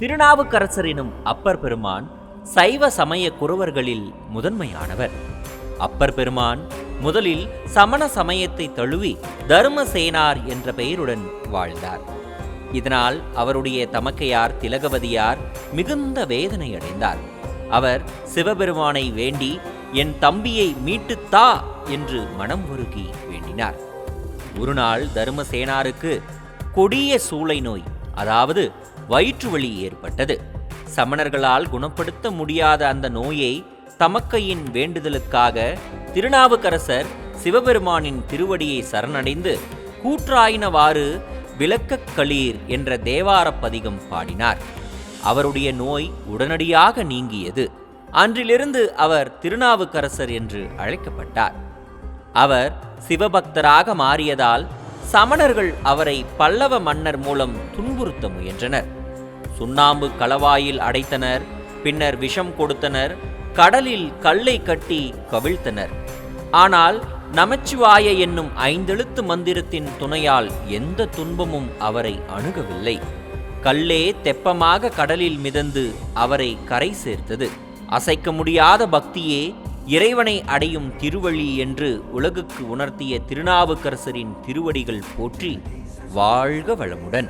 திருநாவுக்கரசர் எனும் அப்பர் பெருமான் சைவ சமய குறவர்களில் முதன்மையானவர். அப்பர் பெருமான் முதலில் சமண சமயத்தை தழுவி தர்மசேனார் என்ற பெயருடன் வாழ்ந்தார். இதனால் அவருடைய தமக்கையார் திலகவதியார் மிகுந்த வேதனை அடைந்தார். அவர் சிவபெருமானை வேண்டி என் தம்பியை மீட்டுத்தா என்று மனம் உருகி வேண்டினார். ஒருநாள் தருமசேனாருக்கு தர்மசேனாருக்கு கொடிய சூளை நோய் அதாவது வயிற்று வலி ஏற்பட்டது. சமணர்களால் குணப்படுத்த முடியாத அந்த நோயை தமக்கையின் வேண்டுதலுக்காக திருநாவுக்கரசர் சிவபெருமானின் திருவடியை சரணடைந்து கூற்றாயினவாறு விளக்கக் களீர் என்ற தேவாரப் பதிகம் பாடினார். அவருடைய நோய் உடனடியாக நீங்கியது. அன்றிலிருந்து அவர் திருநாவுக்கரசர் என்று அழைக்கப்பட்டார். அவர் சிவபக்தராக மாறியதால் சமணர்கள் அவரை பல்லவ மன்னர் மூலம் துன்புறுத்த முயன்றனர். சுண்ணாம்பு களவாயில் அடைத்தனர் பின்னர் விஷம் கொடுத்தனர் கடலில் கல்லை கட்டி கவிழ்த்தனர். ஆனால் நமச்சிவாய என்னும் ஐந்தெழுத்து மந்திரத்தின் துணையால் எந்த துன்பமும் அவரை அணுகவில்லை. கல்லே தெப்பமாக கடலில் மிதந்து அவரை கரை சேர்த்தது. அசைக்க முடியாத பக்தியே இறைவனை அடையும் திருவழி என்று உலகுக்கு உணர்த்திய திருநாவுக்கரசரின் திருவடிகள் போற்றி வாழ்க வளமுடன்.